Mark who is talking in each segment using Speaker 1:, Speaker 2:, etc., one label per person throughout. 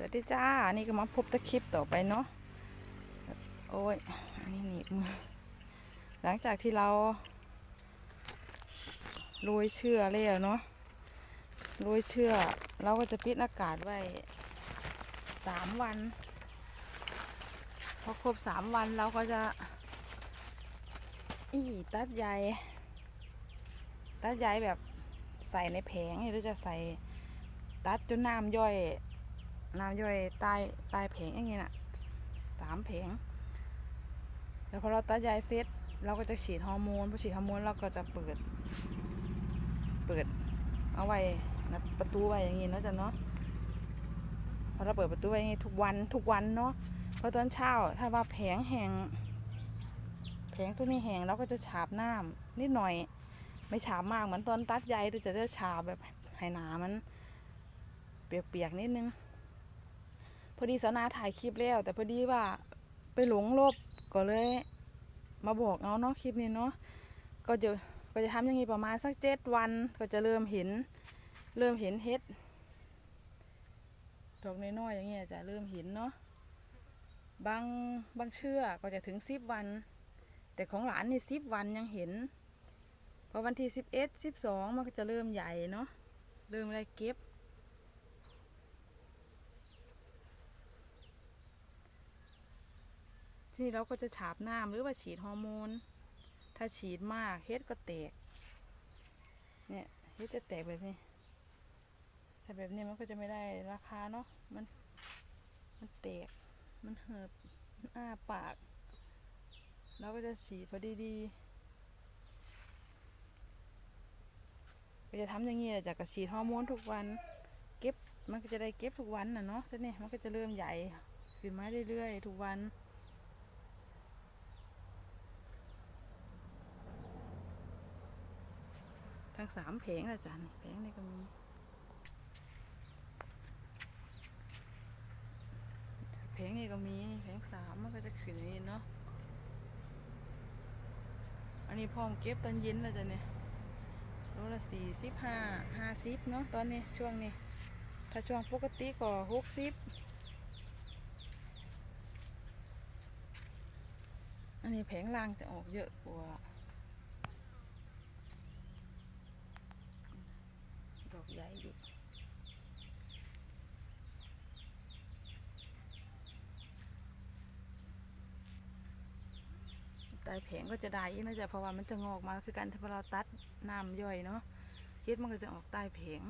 Speaker 1: สวัสดีจ้า นี่ก็มาพบตะคลิปต่อไปเนาะ โอ้ย อันนี้หนีบมือ หลังจากที่เราโรยเชือกแล้วเนาะโรยเชือกเราก็จะปิดอากาศไว้สามวัน พอครบสามวันเราก็จะอีตัดใยตัดใยแบบใส่ในแผงหรือจะใส่ตัดจนน้ำย่อย น้ำย่อยใต้ใต้แผงอย่างเงี้ยน่ะสามแผง แล้วพอเราตัดใยเสร็จเราก็จะฉีดฮอร์โมนพอฉีดฮอร์โมนเราก็จะเปิด เปิดเอาไว้นะประตูไว้อย่างงี้เนาะจ้ะเนาะพอเราเปิดประตูไว้อย่างงี้ทุกวันทุกวันเนาะพอตอนเช้าถ้าว่าแผงแห้งแผงตัวนี้แห้งเราก็จะฉาบน้ำนิดหน่อย ไม่ฉาบมากเหมือนตอนตัดใยเราจะได้ฉาบแบบให้หนามัน เปียกๆนิดนึง พอดีสาวนาถ่ายคลิปแล้ว แต่พอดีว่าไปหลงลบก็เลย มาบอกเอาเนาะคลิปนี้เนาะก็จะก็จะทำอย่างนี้ประมาณสักเจ็ดวันก็จะเริ่มเห็น เริ่มเห็นเห็ดดอกน้อยๆอย่างเงี้ยจะเริ่มเห็นเนาะบางบางเชื่อกก็จะถึงสิบวัน แต่ของหลานนี่สิบวันยังเห็นพอวันที่สิบเอ็ดสิบสองมันก็จะเริ่มใหญ่เนาะเริ่มได้เก็บ ทีนี่เราก็จะฉาบน้ำหรือว่าฉีดฮอร์โมน ถ้าฉีดมากเฮ็ดก็แตก เนี่ยเฮ็ดจะแตกแบบนี้ ถ้าแบบนี้มันก็จะไม่ได้ราคาเนาะ มัน มันแตก มันเหิบมันอ้าปาก เราก็จะฉีดพอดีๆก็จะทำอย่างนี้แหละจากกระฉีดฮอร์โมนทุกวัน เก็บ มันก็จะได้เก็บทุกวันน่ะเนาะแต่เนี่ยมันก็จะเริ่มใหญ่ขึ้นมาเรื่อยๆทุกวัน ทั้งสามเพลงละจ้ะนี่เพลงนี่ก็มีเพลงนี่ก็มีเพลงสามมันก็จะขึ้นอย่างนี้เนาะอันนี้พร้อมเก็บตอนเย็นแล้วจ้ะเนี่ยโลละสี่สิบห้าห้าสิบเนาะตอนนี้ช่วงนี้ ถ้าช่วงปกติก็หกสิบอันนี้แผงล่างจะออกเยอะกว่า ดอก ใหญ่อยู่ใต้แผงก็จะได้อีกนะจ๊ะเพราะว่ามันจะงอกมาคือการที่เราตัดน้ำย่อยเนาะเฮ็ดมันก็จะออกใต้แผง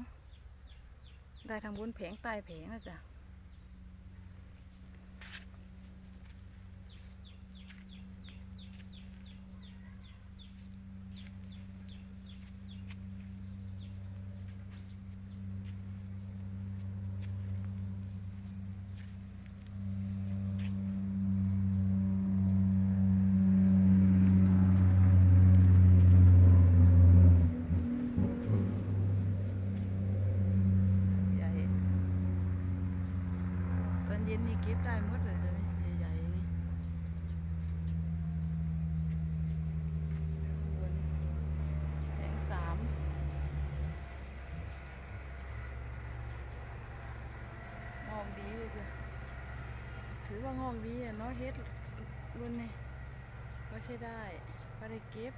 Speaker 1: ได้ทางบนแผงใต้แผงนะจ๊ะใหญ่ตอนเย็นนี่เก็บได้หมดเลยจ้ะนี่ใหญ่ๆนี่แผงสามงอกดีเลยจ้ะถือว่างอกดีอะเนาะเฮ็ดรุ่นนี่ก็ใช้ได้ก็ได้เก็บ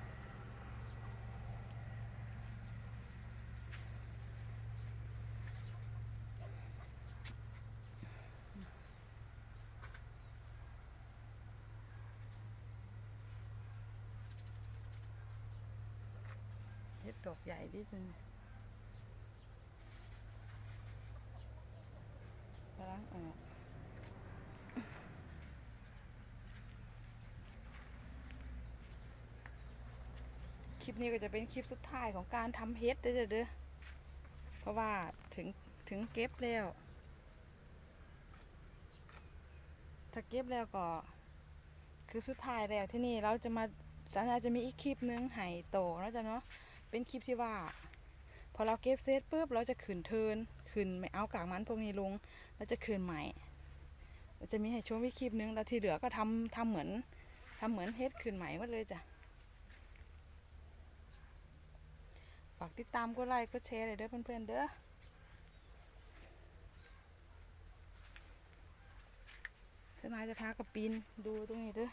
Speaker 1: ดอกใหญ่ดิจังกำลังออกคลิปนี้ก็จะเป็นคลิปสุดท้ายของการทำเฮ็ดเด้อเด้อเพราะว่าถึงถึงเก็บแล้ว ถ้าเก็บแล้วก็ คือสุดท้ายแล้วที่นี่เราจะมาจะน่าจะมีอีกคลิปนึงไห่โตแล้วจ้ะเนาะ เป็นคลิปที่ว่า พอเราเก็บเซตปุ๊บเราจะขืนเทินขืนไม่เอากากมันพวกนี้ลงเราจะขืนใหม่จะมีให้ชมวิคลิปนึงแล้วที่เหลือก็ทำทำเหมือนทำเหมือนเฮ็ดขืนใหม่หมดเลยจ้ะฝากติดตามกดไลค์กดแชร์เลยเด้อเพื่อนๆเด้อานายจะพากระปีนดูตรงนี้เด้อ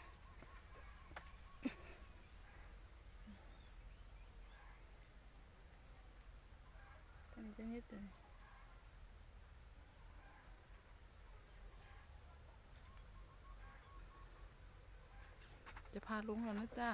Speaker 1: ตอนนี้จะนิดเดียวจะพาลุงแล้วนะจ้า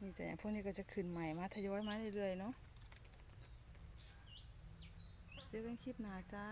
Speaker 1: นี่แต่อย่างพวกนี้ก็จะขึ้นใหม่มาทยอยมาเรื่อยๆเนาะ เจอกันคลิปหน้าจ้า